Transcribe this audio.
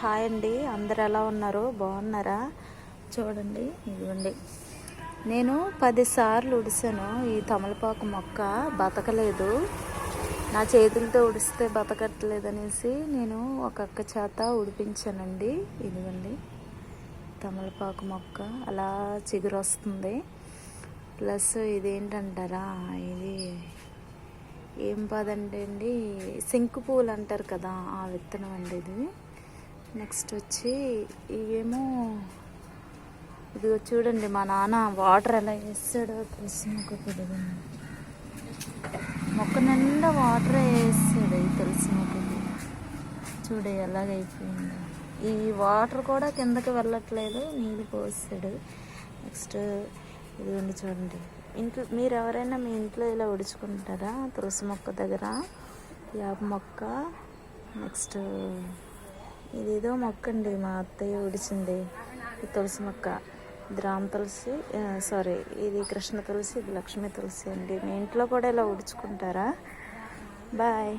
Hi అండి. అందరు ఎలా ఉన్నారు? బాగున్నారా? చూడండి ఇదిగోండి. నేను పదిసార్లు ఉడిసాను ఈ తమలపాకు మొక్క బతకలేదు. నా చేతులతో ఉడిస్తే బతకట్లేదు అనేసి నేను ఒక అక్క చేత ఉడిపించానండి. ఇదిగోండి తమలపాకు మొక్క అలా చిగురు వస్తుంది ప్లస్ ఇదేంటంటారా? ఇది ఏం పదండి అండి? శంకు పువ్వులు అంటారు కదా ఆ విత్తనం అండి ఇది. నెక్స్ట్ వచ్చి ఇవేమో ఇదిగో చూడండి మా నాన్న వాటర్ ఎలా వేస్తాడో తెలిసి మొక్క ఇదిగోండి. మొక్క నిండా వాటర్ వేసాడు ఇది తెలిసి మొక్కకి చూడు ఎలాగైపోయింది ఈ వాటర్ కూడా కిందకి వెళ్ళట్లేదు నీళ్ళు పోసాడు నెక్స్ట్ ఇదిగోండి చూడండి. ఇంట్లో మీరు ఎవరైనా మీ ఇంట్లో ఇలా ఉడుచుకుంటారా తులసి మొక్క దగ్గర యాప మొక్క నెక్స్ట్ ఇదేదో మొక్క అండి మా అత్తయ్య ఉడిచింది ఈ తులసి మొక్క. ఇది తులసి సారీ ఇది కృష్ణ తులసి ఇది లక్ష్మీ తులసి అండి. మీ ఇంట్లో కూడా ఇలా ఉడుచుకుంటారా బాయ్